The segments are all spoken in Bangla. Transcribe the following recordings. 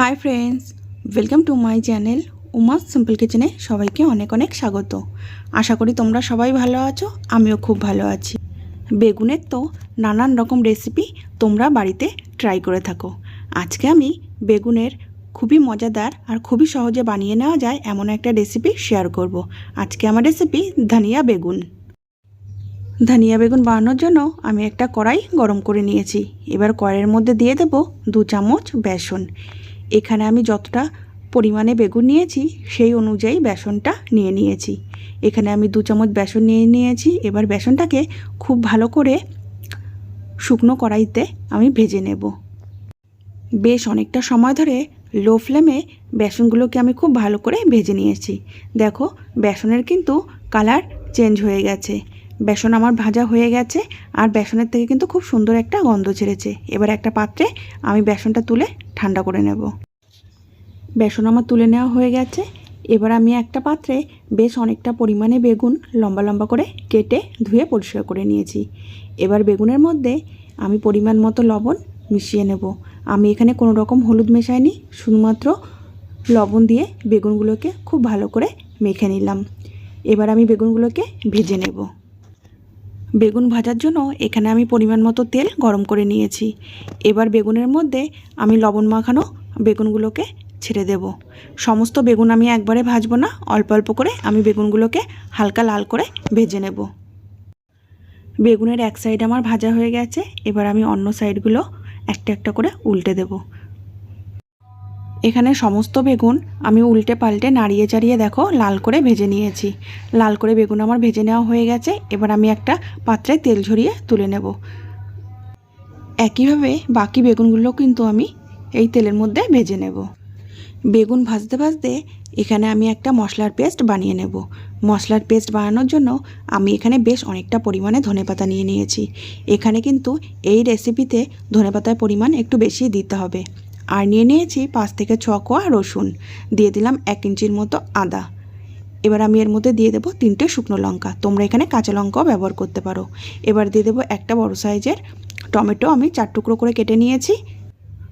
Hi friends welcome to my channel Uma's simple কিচেনে সবাইকে অনেক অনেক স্বাগত। আশা করি তোমরা সবাই ভালো আছো, আমিও খুব ভালো আছি। বেগুনের তো নানান রকম রেসিপি তোমরা বাড়িতে ট্রাই করে থাকো। আজকে আমি বেগুনের খুবই মজাদার আর খুবই সহজে বানিয়ে নেওয়া যায় এমন একটা রেসিপি শেয়ার করব। আজকে আমার রেসিপি ধনিয়া বেগুন। ধনিয়া বেগুন বানানোর জন্য আমি একটা কড়াই গরম করে নিয়েছি। এবার কড়াইয়ের মধ্যে দিয়ে দেব দু চামচ বেসন। এখানে আমি যতটা পরিমাণে বেগুন নিয়েছি, সেই অনুযায়ী বেসনটা নিয়ে নিয়েছি। এখানে আমি দু চামচ বেসন নিয়ে নিয়েছি। এবার বেসনটাকে খুব ভালো করে শুকনো কড়াইতে আমি ভেজে নেব। বেশ অনেকটা সময় ধরে লো ফ্লেমে বেসনগুলোকে আমি খুব ভালো করে ভেজে নিয়েছি। দেখো, বেসনের কিন্তু কালার চেঞ্জ হয়ে গেছে। বেসন আমার ভাজা হয়ে গেছে আর বেসনের থেকে কিন্তু খুব সুন্দর একটা গন্ধ ছেড়েছে। এবার একটা পাত্রে আমি বেসনটা তুলে ঠান্ডা করে নেব। বেসন আমার তুলে নেওয়া হয়ে গেছে। এবার আমি একটা পাত্রে বেশ অনেকটা পরিমাণে বেগুন লম্বা লম্বা করে কেটে ধুয়ে পরিষ্কার করে নিয়েছি। এবার বেগুনের মধ্যে আমি পরিমাণ মতো লবণ মিশিয়ে নেব। আমি এখানে কোনো রকম হলুদ মেশাইনি, শুধুমাত্র লবণ দিয়ে বেগুনগুলোকে খুব ভালো করে মেখে নিলাম। এবার আমি বেগুনগুলোকে ভেজে নেব। বেগুন ভাজার জন্য এখানে আমি পরিমাণ মতো তেল গরম করে নিয়েছি। এবার বেগুনের মধ্যে আমি লবণ মাখানো বেগুনগুলোকে ছেড়ে দেব। সমস্ত বেগুন আমি একবারে ভাজবো না, অল্প অল্প করে আমি বেগুনগুলোকে হালকা লাল করে ভেজে নেব। বেগুনের এক সাইড আমার ভাজা হয়ে গেছে, এবার আমি অন্য সাইডগুলো একটা একটা করে উল্টে দেব। এখানে সমস্ত বেগুন আমি উল্টে পাল্টে নাড়িয়ে চাড়িয়ে দেখো লাল করে ভেজে নিয়েছি। লাল করে বেগুন আমার ভেজে নেওয়া হয়ে গেছে, এবার আমি একটা পাত্রে তেল ঝরিয়ে তুলে নেব। একইভাবে বাকি বেগুনগুলো কিন্তু আমি এই তেলের মধ্যে ভেজে নেব। বেগুন ভাজতে ভাজতে এখানে আমি একটা মশলার পেস্ট বানিয়ে নেব। মশলার পেস্ট বানানোর জন্য আমি এখানে বেশ অনেকটা পরিমাণে ধনেপাতা নিয়ে নিয়েছি। এখানে কিন্তু এই রেসিপিতে ধনেপাতার পরিমাণ একটু বেশি দিতে হবে। আর নিয়ে নিয়েছি পাঁচ থেকে ছ কোয়া রসুন। দিয়ে দিলাম এক ইঞ্চির মতো আদা। এবার আমি এর মধ্যে দিয়ে দেবো তিনটে শুকনো লঙ্কা। তোমরা এখানে কাঁচা লঙ্কাও ব্যবহার করতে পারো। এবার দিয়ে দেবো একটা বড় সাইজের টমেটো আমি চার টুকরো করে কেটে নিয়েছি।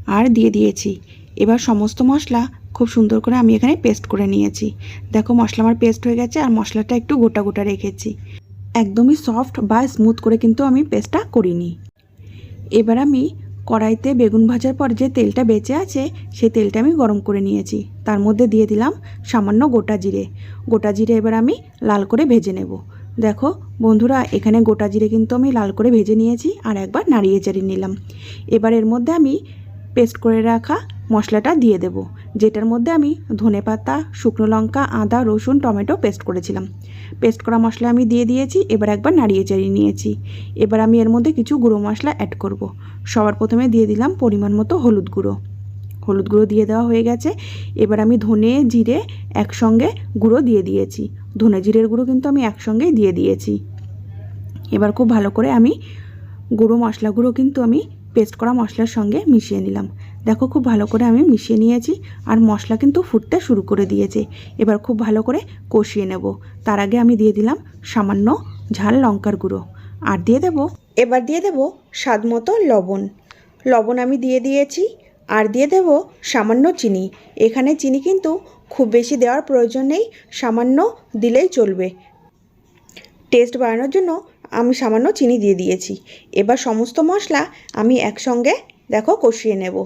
আর দিয়ে দিয়েছি এবার সমস্ত মশলা খুব সুন্দর করে আমি এখানে পেস্ট করে নিয়েছি। দেখো মশলা আমার পেস্ট হয়ে গেছে আর মশলাটা একটু গোটা গোটা রেখেছি। একদমই সফট বা স্মুথ করে কিন্তু আমি পেস্টটা করিনি। এবার আমি কড়াইতে বেগুন ভাজার পর যে তেলটা বেঁচে আছে, সেই তেলটা আমি গরম করে নিয়েছি। তার মধ্যে দিয়ে দিলাম সামান্য গোটা জিরে। গোটা জিরে এবার আমি লাল করে ভেজে নেব। দেখো বন্ধুরা, এখানে গোটা জিরে কিন্তু আমি লাল করে ভেজে নিয়েছি আর একবার নাড়িয়ে চাড়িয়ে নিলাম। এবার এর মধ্যে আমি পেস্ট করে রাখা মশলাটা দিয়ে দেব, যেটার মধ্যে আমি ধনে পাতা, শুকনো লঙ্কা, আদা, রসুন, টমেটো পেস্ট করেছিলাম। পেস্ট করা মশলা আমি দিয়ে দিয়েছি, এবার একবার নাড়িয়ে চাড়িয়ে নিয়েছি। এবার আমি এর মধ্যে কিছু গুঁড়ো মশলা অ্যাড করব। সবার প্রথমে দিয়ে দিলাম পরিমাণ মতো হলুদ গুঁড়ো। হলুদ গুঁড়ো দিয়ে দেওয়া হয়ে গেছে। এবার আমি ধনে জিরে একসঙ্গে গুঁড়ো দিয়ে দিয়েছি। ধনে জিরের গুঁড়ো কিন্তু আমি একসঙ্গেই দিয়ে দিয়েছি। এবার খুব ভালো করে আমি গুঁড়ো মশলাগুলো কিন্তু আমি পেস্ট করা মশলার সঙ্গে মিশিয়ে নিলাম। দেখো খুব ভালো করে আমি মিশিয়ে নিয়েছি আর মশলা কিন্তু ফুটতে শুরু করে দিয়েছে। এবার খুব ভালো করে কষিয়ে নেব। তার আগে আমি দিয়ে দিলাম সামান্য ঝাল লঙ্কার গুঁড়ো। আর দিয়ে দেব, এবার দিয়ে দেব স্বাদ মতো লবণ। লবণ আমি দিয়ে দিয়েছি, আর দিয়ে দেব সামান্য চিনি। এখানে চিনি কিন্তু খুব বেশি দেওয়ার প্রয়োজন নেই, সামান্য দিলেই চলবে। টেস্ট বাড়ানোর জন্য আমি সামান্য চিনি দিয়ে দিয়েছি। এবার সমস্ত মশলা আমি একসঙ্গে, দেখো, কষিয়ে নেব।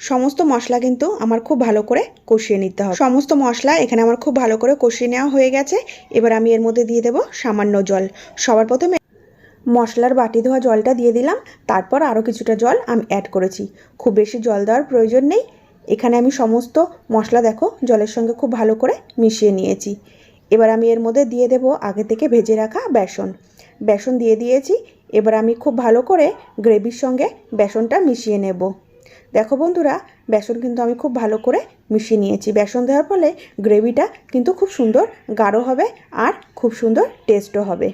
সমস্ত মশলা কিন্তু আমার খুব ভালো করে কষিয়ে নিতে হবে। সমস্ত মশলা এখানে আমার খুব ভালো করে কষিয়ে নেওয়া হয়ে গেছে। এবার আমি এর মধ্যে দিয়ে দেব সামান্য জল। সবার প্রথমে মশলার বাটি ধোয়া জলটা দিয়ে দিলাম। তারপর আরও কিছুটা জল আমি অ্যাড করেছি। খুব বেশি জল দেওয়ার প্রয়োজন নেই। এখানে আমি সমস্ত মশলা, দেখো, জলের সঙ্গে খুব ভালো করে মিশিয়ে নিয়েছি। এবার আমি এর মধ্যে দিয়ে দেব আগে থেকে ভেজে রাখা বেসন। বেসন দিয়ে দিয়েছি। এবার আমি খুব ভালো করে গ্রেভির সঙ্গে বেসনটা মিশিয়ে নেব। দেখো বন্ধুরা, বেসন কিন্তু আমি খুব ভালো করে মিশিয়ে নিয়েছি। বেসন দেওয়ার ফলে গ্রেভিটা কিন্তু খুব সুন্দর গাঢ় হবে আর খুব সুন্দর টেস্টও হবে।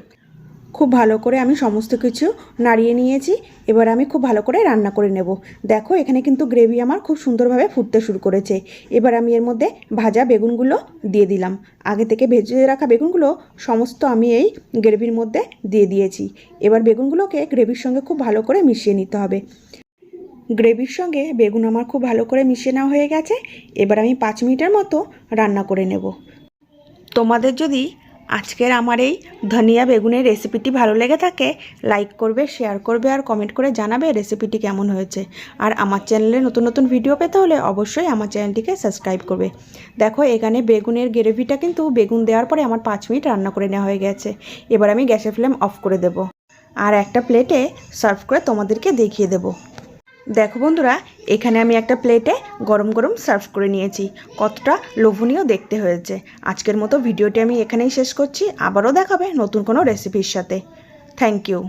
খুব ভালো করে আমি সমস্ত কিছু নাড়িয়ে নিয়েছি। এবার আমি খুব ভালো করে রান্না করে নেব। দেখো, এখানে কিন্তু গ্রেভি আমার খুব সুন্দরভাবে ফুটতে শুরু করেছে। এবার আমি এর মধ্যে ভাজা বেগুনগুলো দিয়ে দিলাম। আগে থেকে ভেজে রাখা বেগুনগুলো সমস্ত আমি এই গ্রেভির মধ্যে দিয়ে দিয়েছি। এবার বেগুনগুলোকে গ্রেভির সঙ্গে খুব ভালো করে মিশিয়ে নিতে হবে। গ্রেভির সঙ্গে বেগুন আমার খুব ভালো করে মিশিয়ে নেওয়া হয়ে গেছে। এবার আমি পাঁচ মিনিটের মতো রান্না করে নেব। তোমাদের যদি আজকের আমার এই ধনিয়া বেগুনের রেসিপিটি ভালো লেগে থাকে লাইক করবে শেয়ার করবে আর কমেন্ট করে জানাবে রেসিপিটি কেমন হয়েছে। আর আমার চ্যানেলে নতুন নতুন ভিডিও পেতে হলে অবশ্যই আমার চ্যানেলটিকে সাবস্ক্রাইব করবে। দেখো, এখানে বেগুনের গ্রেভিটা কিন্তু বেগুন দেওয়ার পরে আমার পাঁচ মিনিট রান্না করে নেওয়া হয়ে গেছে। এবার আমি গ্যাসের ফ্লেম অফ করে দেব। আর একটা প্লেটে সার্ভ করে তোমাদেরকে দেখিয়ে দেবো। দেখো বন্ধুরা, এখানে আমি একটা প্লেটে গরম গরম সার্ভ করে নিয়েছি। কতটা লোভনীয় দেখতে হয়েছে। আজকের মতো ভিডিওটি আমি এখানেই শেষ করছি। আবারও দেখাবে নতুন কোনো রেসিপির সাথে। Thank you